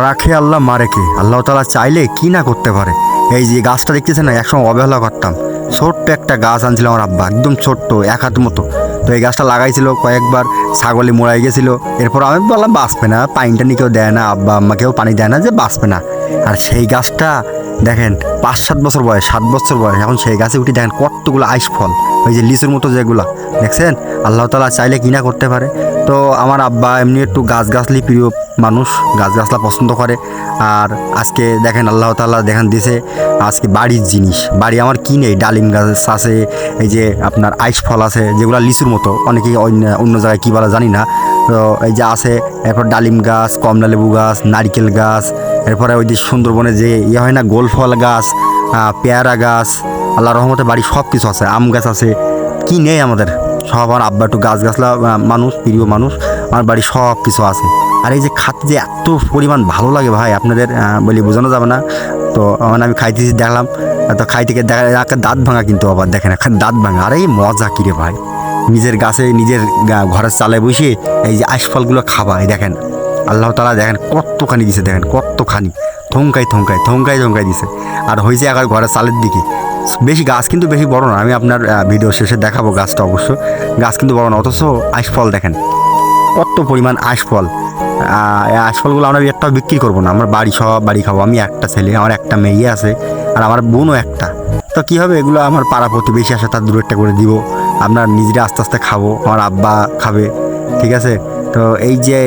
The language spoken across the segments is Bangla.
রাখে আল্লাহ মারে কে? আল্লাহ তালা চাইলে কি না করতে পারে? এই যে গাছটা দেখতেছে না একসময় অবহেলা করতাম। ছোট্ট একটা গাছ আনছিল আমার আব্বা, একদম ছোট্ট, এক হাত মতো। তো এই গাছটা লাগাইছিল, কয়েকবার ছাগলে মোড়াই গেছিল। এরপর আমি বললাম, বাঁচবে না, পানিটা নিয়ে কেউ দেয় না, আব্বা আম্মাকেও পানি দেয় না যে বাঁচবে না। আর সেই গাছটা, দেখেন, পাঁচ, সাত বছর বয়স, সাত বছর বয়স। এখন সেই গাছে উঠে দেখেন কতগুলো আইস ফল ওই যে লিচুর মতো যেগুলো, দেখছেন? আল্লাহ তালা চাইলে কিনা করতে পারে? তো আমার আব্বা এমনি একটু গাছ গাছলি প্রিয় মানুষ গাছ গাছলা পছন্দ করে। আর আজকে দেখেন আল্লাহ তাল্লাহ দেখেন দিছে আজকে বাড়ির জিনিস। বাড়ি আমার কী নেই? ডালিম গাছ আছে, এই যে আপনার আইস ফল আছে, যেগুলো লিচুর মতো। অনেকেই অন্য অন্য জায়গায় কী বলা জানি না। তো এই যে আছে, এরপর ডালিম গাছ, কমলা লেবু গাছ, নারিকেল গাছ, এরপরে ওই যে সুন্দরবনে যে ইয়ে হয় না, গোল ফল গাছ পেয়ারা গাছ আল্লাহ রহমতে বাড়ি সব কিছু আছে, আম গাছ আছে। কী নেই আমাদের? সব আমার আব্বা একটু গাছ গাছলা মানুষ, প্রিয় মানুষ, আমার বাড়ি সব কিছু আছে। আর এই যে খাতে যে এত পরিমাণ ভালো লাগে ভাই, আপনাদের বলি বোঝানো যাবে না। তো মানে আমি খাইতেছি, দেখলাম তো খাই থেকে দেখা দাঁত ভাঙা কিন্তু আবার দেখেন দাঁত ভাঙা। আর এই মজা কিরে ভাই? নিজের গাছে, নিজের ঘরের চালে বসে এই যে আশফলগুলো খাবা, এই দেখেন, আল্লাহ তালা দেখেন কতখানি দিছে, দেখেন কতখানি থমকাই থমকাই থমকাই থমকাই দিছে। আর হয়েছে এখন ঘরের চালের দিকে বেশি গাছ কিন্তু বেশি বড় না, আমি আপনার ভিডিও শেষে দেখাবো গাছটা অবশ্য গাছ কিন্তু বড় না, অথচ আশফল দেখেন। কত পরিমাণ এই আশফলগুলো আমরা একটাও বিক্রি করব না, আমার বাড়ি সব বাড়ি খাব, আমি একটা ছেলে, আমার একটা মেয়ে আছে, আর আমার বোনও একটা। তো কী হবে, এগুলো আমার পাড়া প্রতিবেশী আসে, তার দূর একটা করে দিব, আপনার নিজেরা আস্তে আস্তে খাব, আমার আব্বা খাবে, ঠিক আছে? তো এই যে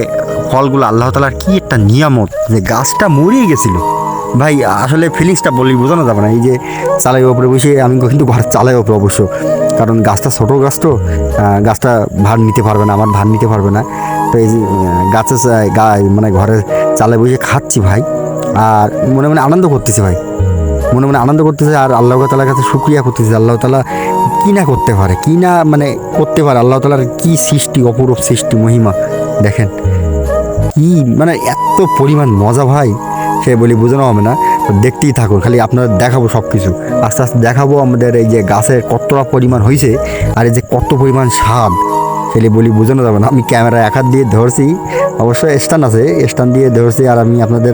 ফলগুলো, আল্লাহ তালার কি একটা নিয়ামত, যে গাছটা মরিয়ে গেছিল। ভাই, আসলে ফিলিংসটা বলি, বোঝানো যাবে না। এই যে চালের ওপরে বসে আমি কিন্তু ঘর চালের ওপরে অবশ্য। কারণ গাছটা ছোটো গাছ তো গাছটা ভার নিতে পারবে না, আমার ভার নিতে পারবে না। তো এই গাছে মানে ঘরে চালে বসে খাচ্ছি ভাই, আর মনে মনে আনন্দ করতেছি ভাই। মনে মনে আনন্দ করতেছে আর আল্লাহ তালার কাছে শুক্রিয়া করতেছে। আল্লাহ তালা কী না করতে পারে, কী না মানে করতে পারে, আল্লাহ তালার কি সৃষ্টি, অপরূপ সৃষ্টি, মহিমা, দেখেন। কি মানে এত পরিমাণ মজা ভাই। সে বলি বোঝানো হবে না তো দেখতেই থাকুন খালি আপনার দেখাবো সব কিছু আস্তে আস্তে দেখাবো আমাদের এই যে গাছের কতটা পরিমাণ হয়েছে আর এই যে কত পরিমাণ স্বাদ সেটা বলি বোঝানো যাবে না আমি ক্যামেরা এক হাত দিয়ে ধরছি, অবশ্য স্ট্যান্ড আছে, স্ট্যান্ড দিয়ে ধরছি আর আমি আপনাদের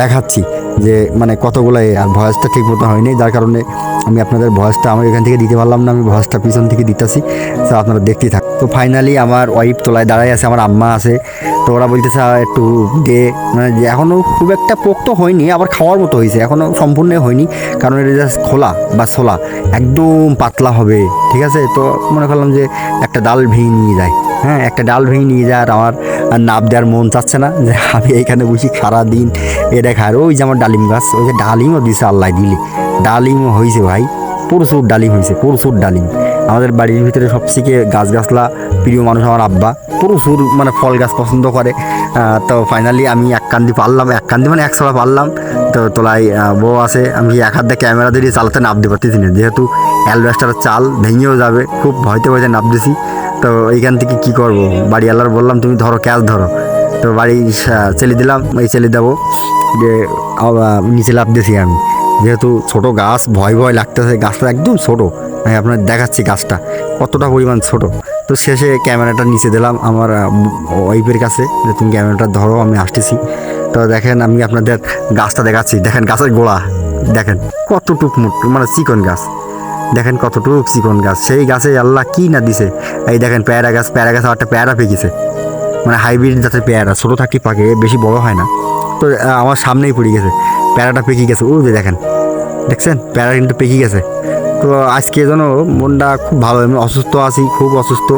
দেখাচ্ছি যে মানে কতগুলো আর ভয়েসটা ঠিক মতো হয়নি, যার কারণে আমি আপনাদের ভয়েসটা, আমি এখান থেকে দিতে পারলাম না, আমি ভয়েসটা পিছন থেকে দিতেছি, তো আপনারা দেখতেই থাক তো ফাইনালি আমার ওয়াইফ তোলায় দাঁড়ায় আছে আমার আম্মা আছে। তো ওরা বলতেছে "আহ, একটু দে। মানে এখনও খুব একটা পোক্ত হয়নি আবার খাওয়ার মতো হয়েছে। এখনও সম্পূর্ণ হয়নি কারণ এটা জাস্ট খোলা বা ছোলা একদম পাতলা হবে ঠিক আছে? তো মনে করলাম যে একটা ডাল ভেঙে নিয়ে যায় হ্যাঁ একটা ডাল ভেঙে নিয়ে যায় আর আমার নাপ দেওয়ার মন চাচ্ছে না যে আমি এইখানে বসি এটা খাই। আর ওই যে আমার ডালিম গাছ ওই যে ডালিমও দিছে আল্লাহ দিলে। ডালিমও হয়েছে ভাই প্রচুর ডালিম হয়েছে প্রচুর ডালিম। আমাদের বাড়ির ভিতরে সবথেকে গাছ গাছলা প্রিয় মানুষ আমার আব্বা। প্রচুর মানে ফল গাছ পছন্দ করে। তো ফাইনালি আমি এক কান্দি পারলাম, এক কান্দি মানে এক ছড়া পারলাম। তো তোলাই বউ আছে, আমি এক হাত ক্যামেরা দিয়ে চালাতে নামতে পারতেছি না। যেহেতু অ্যালবেস্টারের চাল ভেঙেও যাবে, খুব ভয়তে ভয়তে নাপ দিছি তো এইখান থেকে কি করব? বাড়ি আল্লাহর বললাম, তুমি ধরো ক্যাশ ধরো। তো বাড়ি চেলে দিলাম, এই চেলে দেবো। যে নিচে লাভ দিয়েছি আমি। যেহেতু ছোট গাছ, ভয় ভয় লাগতেছে, গাছটা একদম ছোট। আমি আপনার দেখাচ্ছি গাছটা। কতটা পরিমাণ ছোট। তো শেষে ক্যামেরাটা নিচে দিলাম আমার ওয়াইফের কাছে যে, তুমি ক্যামেরাটা ধরো, আমি আসতেছি। তো দেখেন, আমি আপনাদের গাছটা দেখাচ্ছি। দেখেন গাছের গোড়া। দেখেন, কতটুক মানে চিকন গাছ। দেখেন কতটুক চিকন গাছ। সেই গাছে আল্লাহ কি না দিছে। এই দেখেন প্যারা গাছ প্যারা গাছ একটা পেয়ারা পেকেছে। মানে হাইব্রিড জাতের পেয়ারা, ছোটো থাকতে পাকে, বেশি বড় হয় না। তো আমার সামনেই পড়ে গেছে। প্যারাটা পেকে গেছে। ও যে দেখেন, দেখছেন? প্যারা কিন্তু পেকে গেছে। তো আজকে যেন মনটা খুব ভালো অসুস্থ আছি খুব অসুস্থ।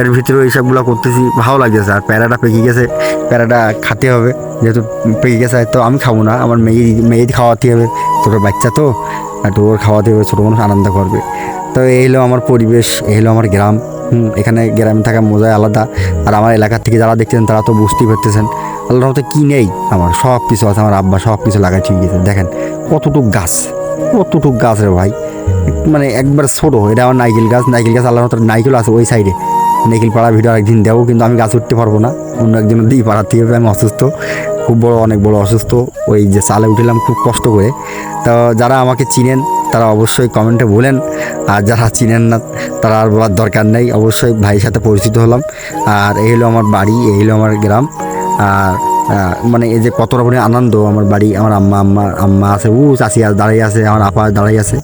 এর ভিতরে এইসবগুলো করতেছি ভালো লাগতেছে। আর প্যারাটা পেকে গেছে প্যারাটা খেতে হবে যেহেতু পেকে গেছে তো আমি খাব না আমার মেয়ে মেয়ে খাওয়াতে হবে। ছোটো বাচ্চা তো একটু ওর খাওয়াতে হবে ছোটো মানুষ আনন্দ করবে। তো এই হলো আমার পরিবেশ এই হলো আমার গ্রাম। হুম, এখানে গ্রামে থাকা মজাই আলাদা। আর আমার এলাকার থেকে যারা দেখছেন তারা তো বুঝতেই পারতেছেন। আল্লাহর মতো কী নেই আমার সব কিছু আছে আমার আব্বা সব কিছু লাগাই ঠিক গেছে। দেখেন কতটুক গাছ কতটুক গাছ রে ভাই। মানে একবার ছোটো, এটা আমার নাইকেল গাছ নাইকেল গাছ আল্লাহর মতো নাইকেল আছে ওই সাইডে নাইকেল পাড়া ভিডিও একদিন দেবো, কিন্তু আমি গাছ উঠতে পারব না। অন্য একজন দিই পাড়াতে থেকে আমি অসুস্থ। খুব বড়, অনেক বড় অসুস্থ। ওই যে চালে উঠলাম, খুব কষ্ট করে। তো যারা আমাকে চিনেন, তারা অবশ্যই কমেন্টে বলেন। আর যারা চিনেন না, তারা আর বলার দরকার নেই। অবশ্যই ভাইয়ের সাথে পরিচিত হলাম। আর এই হলো আমার বাড়ি, এই হলো আমার গ্রাম। আর মানে এই যে কত রকমের আনন্দ, আমার বাড়ি, আমার আম্মা আম্মা আম্মা আছে, উ চাষি দাঁড়িয়ে আছে, আমার আপা দাঁড়িয়ে আছে।